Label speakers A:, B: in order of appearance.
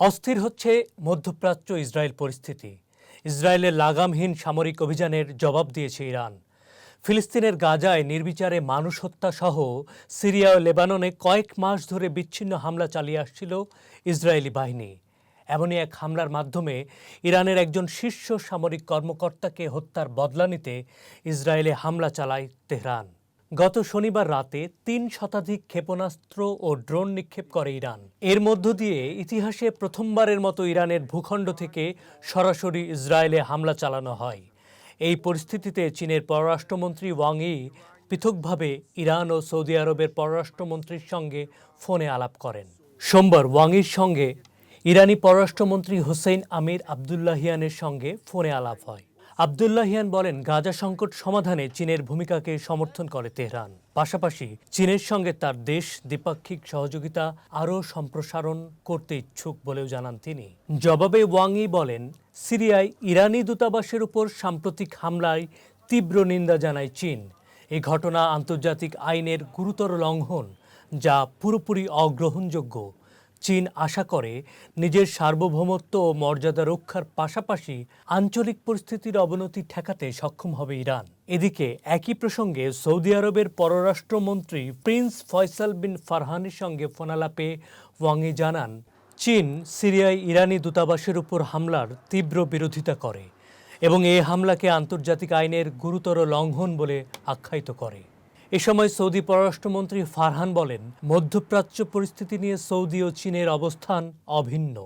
A: অস্থির হচ্ছে মধ্যপ্রাচ্য ইসরায়েল পরিস্থিতি। ইসরায়েলের লাগামহীন সামরিক অভিযানের জবাব দিয়েছে ইরান। ফিলিস্তিনের গাজায় নির্বিচারে মানুষ হত্যা সহ সিরিয়া ও লেবাননে কয়েক মাস ধরে বিচ্ছিন্ন হামলা চালিয়ে আসছিল ইসরায়েলি বাহিনী। এমনই এক হামলার মাধ্যমে ইরানের একজন শীর্ষ সামরিক কর্মকর্তাকে হত্যার বদলা নিতে ইসরায়েলে হামলা চালায় তেহরান। গত শনিবার রাতে তিন শতাধিক ক্ষেপণাস্ত্র ও ড্রোন নিক্ষেপ করে ইরান। এর মধ্য দিয়ে ইতিহাসে প্রথমবারের মতো ইরানের ভূখণ্ড থেকে সরাসরি ইসরায়েলে হামলা চালানো হয়। এই পরিস্থিতিতে চীনের পররাষ্ট্রমন্ত্রী ওয়াং ই পৃথকভাবে ইরান ও সৌদি আরবের পররাষ্ট্রমন্ত্রীর সঙ্গে ফোনে আলাপ করেন। সোমবার ওয়াংইর সঙ্গে ইরানি পররাষ্ট্রমন্ত্রী হোসেইন আমির আবদুল্লাহিয়ানের সঙ্গে ফোনে আলাপ হয়। আবদুল্লাহিয়ান বলেন, গাজা সংকট সমাধানে চীনের ভূমিকাকে সমর্থন করে তেহরান। পাশাপাশি চীনের সঙ্গে তার দেশ দ্বিপাক্ষিক সহযোগিতা আরও সম্প্রসারণ করতে ইচ্ছুক বলেও জানান তিনি। জবাবে ওয়াংই বলেন, সিরিয়ায় ইরানি দূতাবাসের উপর সাম্প্রতিক হামলায় তীব্র নিন্দা জানায় চীন। এ ঘটনা আন্তর্জাতিক আইনের গুরুতর লঙ্ঘন, যা পুরোপুরি অগ্রহণযোগ্য। চীন আশা করে নিজের সার্বভৌমত্ব ও মর্যাদা রক্ষার পাশাপাশি আঞ্চলিক পরিস্থিতির অবনতি ঠেকাতে সক্ষম হবে ইরান। এদিকে একই প্রসঙ্গে সৌদি আরবের পররাষ্ট্রমন্ত্রী প্রিন্স ফয়সাল বিন ফারহানের সঙ্গে ফোনালাপে ওয়াংই জানান, চীন সিরিয়ায় ইরানি দূতাবাসের উপর হামলার তীব্র বিরোধিতা করে এবং এই হামলাকে আন্তর্জাতিক আইনের গুরুতর লঙ্ঘন বলে আখ্যায়িত করে। এ সময় সৌদি পররাষ্ট্রমন্ত্রী ফারহান বলেন মধ্যপ্রাচ্য পরিস্থিতি নিয়ে সৌদি ও চীনের অবস্থান অভিন্ন।